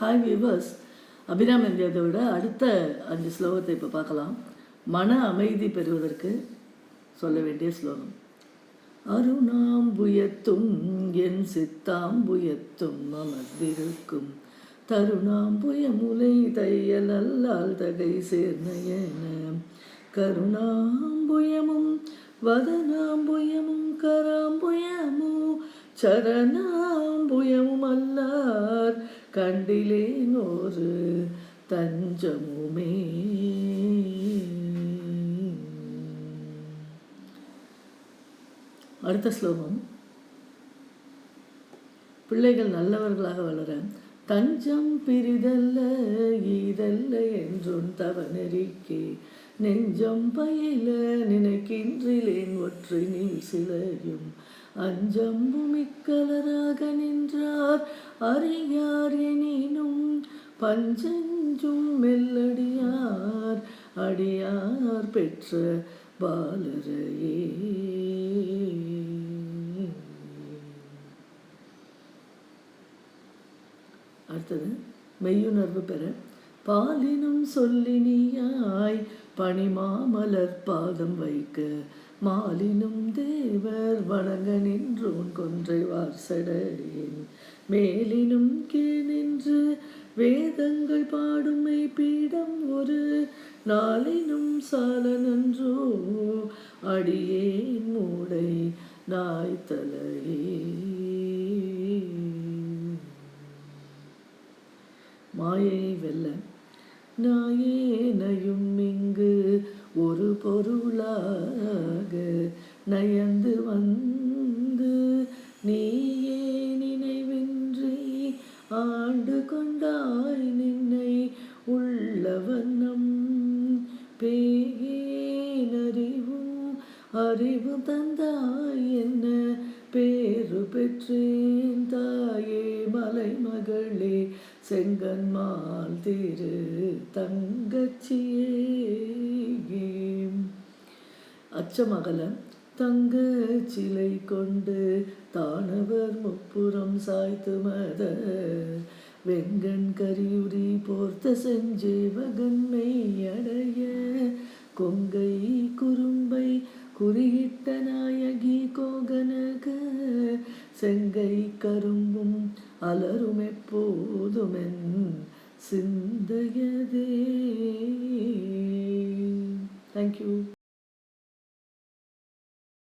Hi viewers Abram விட அடுத்த அஞ்சு ஸ்லோகத்தை இப்போ பார்க்கலாம். மன அமைதி பெறுவதற்கு சொல்ல வேண்டிய ஸ்லோகம். அருணாம்புயத்தும் என் சித்தாம்புயத்தும் அமர்ந்திருக்கும். தருணாம்புயமுலை தையல் அல்லால் தகை சேர்நயன கருணாம்புயமும் வதனாம்புயமும் கராம்புயமோ சரணாம்புயமும் அல்லார். கண்டிலேன் ஒரு தஞ்சமுமே. அடுத்த ஸ்லோகம். பிள்ளைகள் நல்லவர்களாக வளர தஞ்சம் பிரிதல்ல ஈதல்ல என்றும் தவனறிக்கே நெஞ்சம் பயில நினைக்கின்றிலேன் ஒற்றை நீ சிலையும் அஞ்சம்புமிக்கலராக நின்றார் அறியார் எனினும். பஞ்சஞ்சும் மெல்லடியார் அடியார் பெற்ற பாலரையே. அடுத்தது மெய்யுணர்வு பெற பாலினும் சொல்லினியாய் பனிமாமலர் பாதம் வைக்க மாலினும் தேவர் வணங்க நின்றோன் கொன்றை வார்சடையின். மேலினும் கீழ் நின்று வேதங்கள் பாடுமை பீடம் ஒரு நாளினும் சால நன்றோ அடியேன் மூடை நாய் தலையே மாயையை வெல்ல. நாயேனையும் இங்கு ஒரு பொருளாக நயந்து வந்து. நீயே நினைவின்றி ஆண்டு கொண்டாய் நின்னை உள்ளவண்ணம் பேயேனறிவும் அறிவு தந்தாய் என்ன? பேரு பெற்றே மலை மகளே செங்கன்மால் திரு தங்கச்சியே. அச்சமகல தங்க சிலை கொண்டு தானவர் முப்புறம் சாய்த்து மத. வெங்கண் கரியுரி போர்த்த செஞ்சு மகன்மை அடைய கொங்கை குறும்பை குறியிட்ட நாயகி கோகனக. செங்கை கரும் അലറും അലറുമെപ്പോതുമെൻ സിന്തയതേ താങ്ക് യു